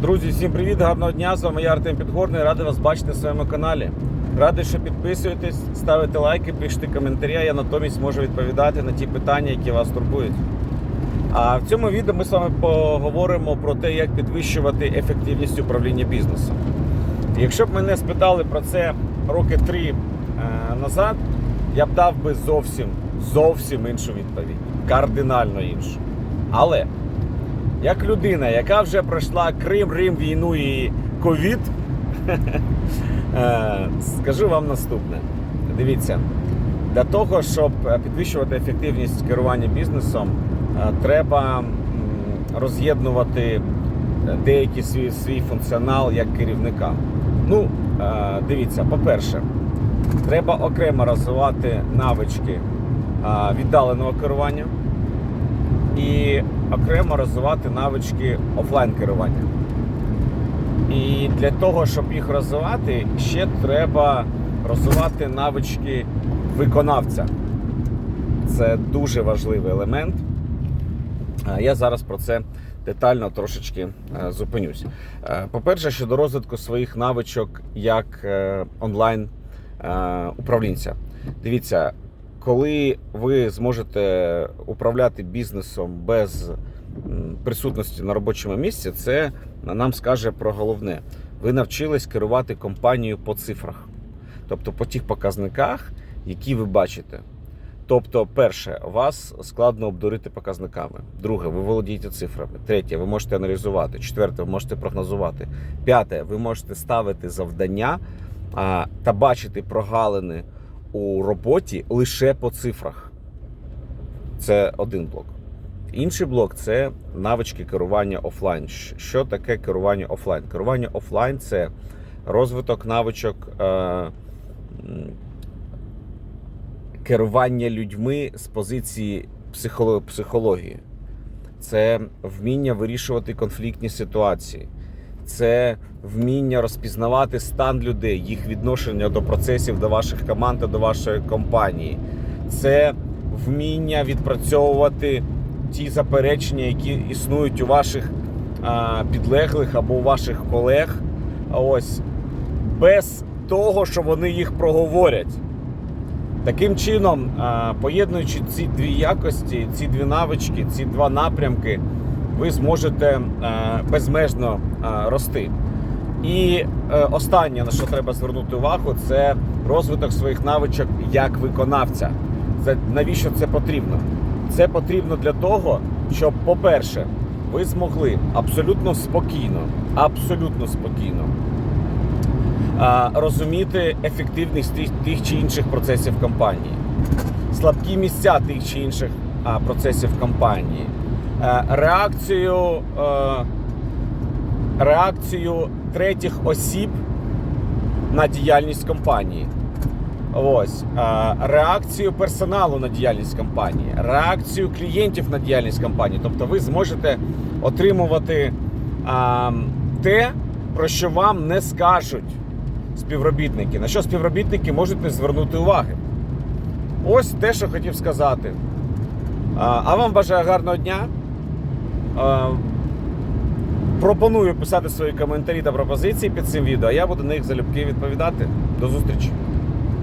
Друзі, всім привіт, гарного дня! З вами я Артем Підгорний. Радий вас бачити на своєму каналі. Радий, що підписуєтесь, ставите лайки, пишете коментарі. Я натомість можу відповідати на ті питання, які вас турбують. А в цьому відео ми з вами поговоримо про те, як підвищувати ефективність управління бізнесом. Якщо б мене спитали про це роки три е, назад, я б дав би зовсім зовсім іншу відповідь, кардинально іншу. Але як людина, яка вже пройшла Крим, Рим, війну і ковід, е, скажу вам наступне. Дивіться, для того, щоб підвищувати ефективність керування бізнесом, е, треба роз'єднувати деякий свій, свій функціонал як керівника. Ну, е, дивіться, по-перше, треба окремо розвивати навички е, віддаленого керування і окремо розвивати навички офлайн керування. І для того, щоб їх розвивати, ще треба розвивати навички виконавця. Це дуже важливий елемент. Я зараз про це детально трошечки е, зупинюсь. Е, По-перше, щодо розвитку своїх навичок як е, онлайн е, управлінця. Дивіться, коли ви зможете управляти бізнесом без присутності на робочому місці, це нам скаже про головне. Ви навчились керувати компанією по цифрах, тобто по тих показниках, які ви бачите. Тобто, перше, вас складно обдурити показниками. Друге, ви володієте цифрами. Третє, ви можете аналізувати. Четверте, ви можете прогнозувати. П'яте, ви можете ставити завдання та бачити прогалини у роботі лише по цифрах. Це один блок. Інший блок це навички керування офлайн. Що таке керування офлайн? Керування офлайн це розвиток навичок е, керування людьми з позиції психології. Це вміння вирішувати конфліктні ситуації. Це вміння розпізнавати стан людей, їх відношення до процесів, до ваших команд та до вашої компанії. Це вміння відпрацьовувати ті заперечення, які існують у ваших а, підлеглих або у ваших колег. Ось без того, що вони їх проговорять. Таким чином, поєднуючи ці дві якості, ці дві навички, ці два напрямки, ви зможете а, безмежно а, рости. І е, останнє, на що треба звернути увагу, це розвиток своїх навичок як виконавця. Це навіщо це потрібно? Це потрібно для того, щоб, по-перше, ви змогли абсолютно спокійно, абсолютно спокійно розуміти ефективність тих, чи інших процесів компанії, слабкі місця тих чи інших процесів компанії, е, реакцію, е, реакцію третіх осіб на діяльність компанії. Ось е, реакцію персоналу на діяльність компанії, реакцію клієнтів на діяльність компанії. Тобто ви зможете отримувати те, про що вам не скажуть співробітники, на що співробітники можуть не звернути уваги. Ось те, що хотів сказати. А вам бажаю гарного дня. А, пропоную писати свої коментарі та пропозиції під цим відео, я буду на них залюбки відповідати. До зустрічі!